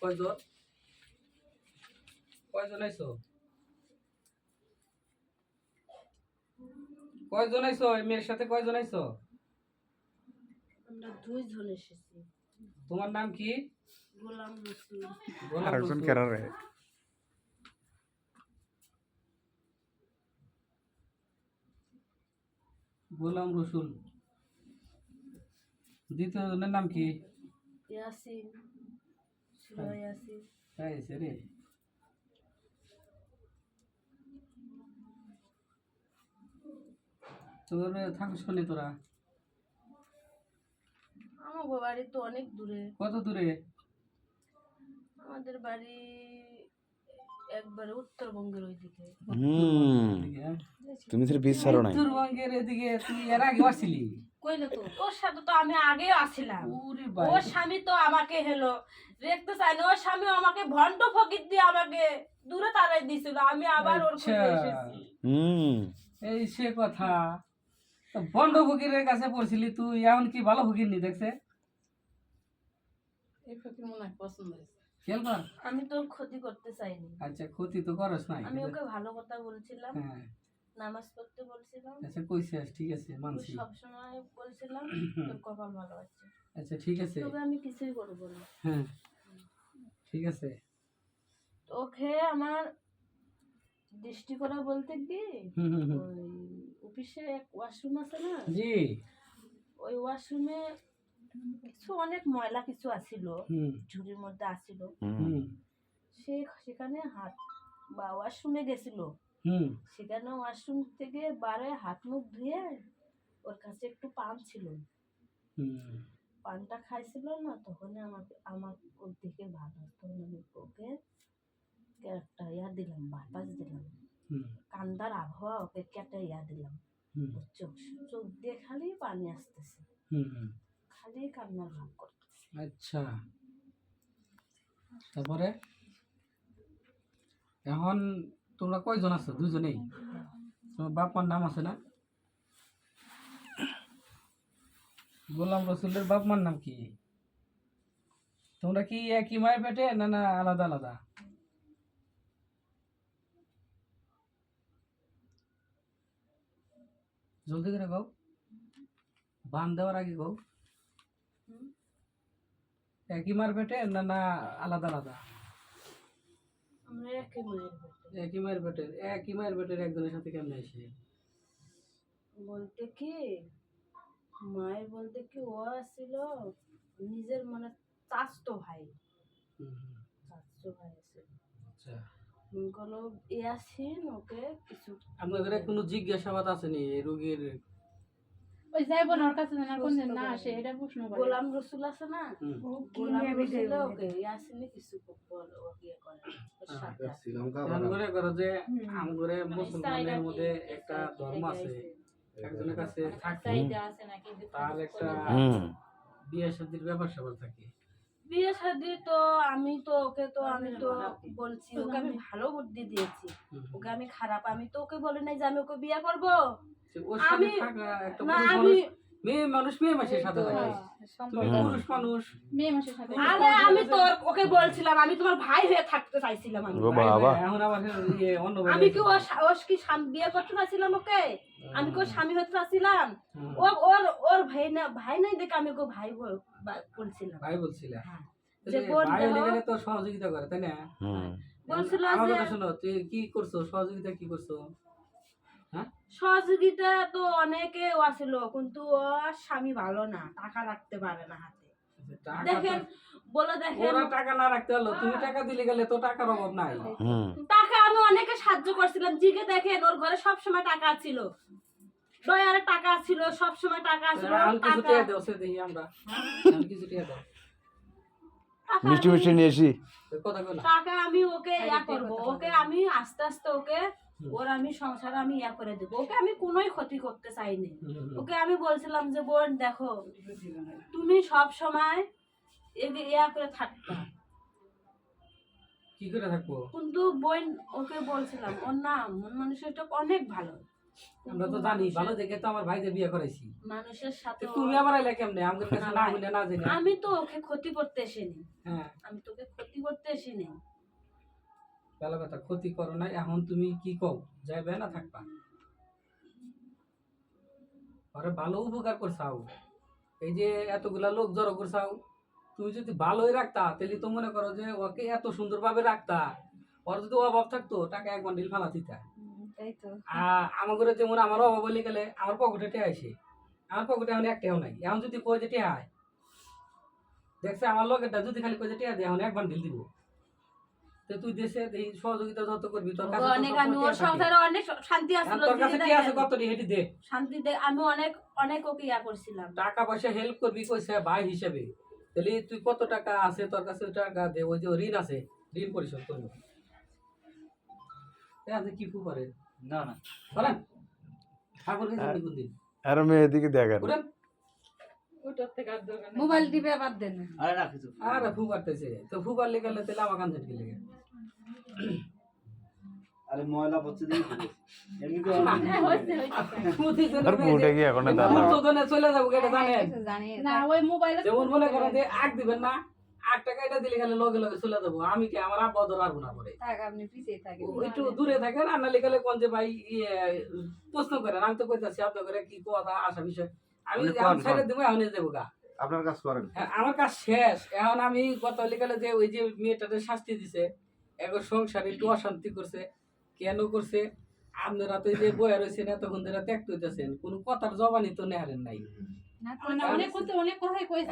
কয়জন? কয়জন আইছো? কয়জন আইছো? এই মেয়ের সাথে কয়জন আইছো? আমরা দুইজন এসেছি। তোমার নাম কি? গোলাম রসুল। গোলাম আরেকজন কেরারে গোলাম রসুল। দ্বিতীয় জনের নাম কি? ইয়াসিন। শিলা ইয়াসিন তাই সে রে। তোর থাকিস কোনে তোরা? আমার বাড়ি তো অনেক দূরে। কত দূরে? আমাদের বাড়ি একবারে উত্তরবঙ্গের হুম হ্যাঁ? তুমি তো ছাড়ো নাই। উত্তরবঙ্গের এদিকে তুই এর আগে আসছিলি? কইলে তো ওর সাথে তো আমি আগেও আসছিলাম। ওরে ওর স্বামী তো আমাকে হেলো। দেখতে চাই না। ওর স্বামী আমাকে ভন্ড ফকির দিয়ে আমাকে দূরে তারাই দিছিল। আমি আবার ওর খুঁজে আচ্ছা। এসেছি। হুম। এই সে কথা। তো বন্ড ফকিরের কাছে পড়ছিলি তুই এমন কি ভালো ফকির নি দেখছে? এই ফকির মনে হয় পছন্দ হয়েছে। খেয়াল কর। আমি তোর ক্ষতি করতে চাইনি। আচ্ছা ক্ষতি তো করস নাই। আমি ওকে ভালো কথা বলছিলাম হ্যাঁ। নামাজ পড়তে বলছিলাম। আচ্ছা কইছিস ঠিক আছে মানছি। সবসময় বলছিলাম তোর কপাল ভালো আছে। আচ্ছা ঠিক আছে। তবে আমি কিছুই করব না। হ্যাঁ ঠিক আছে। তো ওকে আমার দৃষ্টি করা বলতে কি? অফিসে এক ওয়াশরুম আছে না? জি। ওই ওয়াশরুমে কিছু অনেক ময়লা কিছু আছিল ঝুড়ির মধ্যে হুম। সে সেখানে হাত বা ওয়াশরুমে গেছিল। হুম। সেখানে ওয়াশরুম থেকে বারে হাত মুখ ধুয়ে ওর কাছে একটু পান ছিল। হুম। পানটা খাইছিল না তখন আমাকে আমার ওর দিকে ভালো তখন আমি ওকে একটা ইয়া দিলাম বাতাস দিলাম। কান্দার আবহাওয়া ওকে একটা ইয়া দিলাম। চোখ চোখ দিয়ে খালি পানি আসতেছে। খালি কান্নার ভাব করতেছে। আচ্ছা। তারপরে? এখন তোমরা কয়জন আছো? দুজনেই? তোমার বাপ মার নাম আছে না? গোলাম রসুলের বাপ মার নাম কি? তোমরা কি একই মায়ের পেটে না না আলাদা আলাদা? জলদি করে গাও বান দেওয়ার আগে গাও হুম? একই মার পেটে না না আলাদা আলাদা? পেটে। একই মায়ের পেটের একই মায়ের পেটের একজনের সাথে কেমন আসে? বলতে কি? মায়ের বলতে কি ও আসছিল নিজের মানে চাচতো ভাই। চাচতো ভাই আসছিল আচ্ছা। বলো ইয়াসিন ওকে কিছু আপনাদের কোনো জিজ্ঞাসাবাদ আসেনি এই রোগীর? ওই যাইব না ওর কাছে না কোন না আসে এটা প্রশ্ন করে। গোলাম রসুল আছে না? গোলাম রসুল ওকে ইয়াসিনে কিছু বল। করে করে যে আমগরে মুসলমানের মধ্যে একটা ধর্ম আছে। একজনের কাছে থাকে। চাহিদা আছে নাকি তার একটা বিয়ে শাদির ব্যাপার স্যাপার থাকে। বিয়ে শাদি তো আমি তো ওকে তো আমি তো বলছি ওকে আমি ভালো বুদ্ধি দিয়েছি। ওকে আমি খারাপ আমি তো ওকে বলি নাই যে আমি ওকে বিয়ে করব। আমি- না আমি মেয়ে মানুষ মেয়ে মানুষের সাথে থাকে। তুমি পুরুষ মানুষ মেয়ে মাসের সাথে। আরে আমি তো ওর- ওকে বলছিলাম আমি তোমার ভাই হয়ে থাকতে চাইছিলাম আমি। ও বাবা। এখন আবার ইয়ে অন্য আমি কি ওর ওর কি বিয়ে করতে চাইছিলাম ওকে? আমি কি স্বামী হতে চাইছিলাম? ও ওর ওর ভাই না ভাই নাই দেখে আমি ওকে ভাই বলছিলাম। ভাই বলছিলে। হ্যাঁ। যে বোন তো সহযোগিতা করে তাই না? হুম। বলছিল যে শোনো তুই কি করছ? সহযোগিতা কি করছ? হ্যাঁ সহযোগিতা তো অনেকে আসছিল কিন্তু ওর স্বামী ভালো না টাকা রাখতে পারে না হাতে। দেখেন বলে দেখেন ওরা টাকা না রাখতে হলো তুমি টাকা দিলে গেলে তো টাকার অভাব নাই। টাকা আমি অনেকে সাহায্য করছিলাম জিকে দেখেন ওর ঘরে সব সময় টাকা ছিল। ডয়ারে টাকা ছিল সব সময় টাকা ছিল কিছু টাকা দাও সে দেখি আমরা। কিছু টিয়া দাও। মিষ্টি মিষ্টি নিয়ে না টাকা আমি ওকে ইয়া করব ওকে আমি আস্তে আস্তে ওকে ওর আমি সংসার আমি ইয়া করে দেবো। ওকে আমি কোনোই ক্ষতি করতে চাইনি। ওকে আমি বলছিলাম যে বোন দেখো তুমি সব সময় ইয়া করে থাকবা। কি করে থাকব? কিন্তু বোন ওকে বলছিলাম ওর না মন মানুষটা অনেক ভালো। আমরা তো জানি ভালো দেখে তো আমার ভাইদের বিয়ে করাইছি। মানুষের সাথে তুমি আবার আইলে কেমনে? আমাদের কাছে না হইলে না জেনে আমি তো ওকে ক্ষতি করতে এসেনি। হ্যাঁ। আমি তোকে ক্ষতি করতে এসেনি। ভালো কথা ক্ষতি করো না এখন তুমি কি কও? যাইবে না থাকবা। আরে ভালো উপকার করছাও এই যে এতগুলা লোক জড়ো করছাও তুমি যদি ভালোই রাখতা তাহলে তো মনে করো যে ওকে এত সুন্দর ভাবে রাখতা। ওর যদি অভাব থাকতো টাকা এক বান্ডিল ফালা দিতা। আমার ঘরে যেমন আমার অভাব বলে গেলে আমার পকেটে আসে আমার পকেটে এখন একটাও নাই। এখন যদি কয় যে আয় দেখছে আমার লগেরটা যদি খালি কয় যে দিয়ে এখন এক বান্ডিল দিব। তো তুই দেশে এই সহযোগিতা যত করবি তোর কাছে অনেক আমি ওর সংসারে অনেক শান্তি আর আসছিল তোর কাছে কি আছে? কত হেঁটে দে। শান্তিতে আমি অনেক অনেক ওকে ইয়া করছিলাম। টাকা পয়সা হেল্প করবি কইছে ভাই হিসেবে। তাহলে তুই কত টাকা আছে? তোর কাছে টাকা দে। ওই যে ঋণ আছে ঋণ পরিশোধ করবি। এ কি ফু না না। করেন ঠাকুর গেছে আপনি কোন দিন মোবাইল টিপে বাদ দেন। আরে না কিছু। আরে ফু পারতেছে তো ফু পারলে গেলে তাহলে আমার কান ঝটকে লেগে। আরে ময়লা পড়ছে দিয়ে এমনি তো আর মুটে কি এখন দাদা চলে যাব এটা জানি না ওই মোবাইলে যেমন মনে করেন যে আগ দিবেন না আট টাকা এটা দিলে গেলে লগে লগে চলে যাব। আমি কি আমার আব্বা ধর আর না পরে। থাক আপনি পিছিয়ে থাকেন একটু দূরে থাকেন আর নালে গেলে কোন যে ভাই ইয়ে প্রশ্ন করেন। আমি তো কইতাছি আপনার করে কি কথা আসা বিষয়। আমি কোন, ছেড়ে দেবো এখন যাব গা। আপনার কাজ করেন। হ্যাঁ, আমার কাজ শেষ। এখন আমি গত লিখালে যে ওই যে মেয়েটাতে শাস্তি দিছে এখন সংসারে একটু অশান্তি করছে। কেন করছে? আপনারা তো যে বয়ে রয়েছেন এতক্ষণ ধরে ত্যাগ করতেছেন কোনো কথার জবানি তো নেহারেন নাই। অনেক কথা অনেক কথাই কইছে।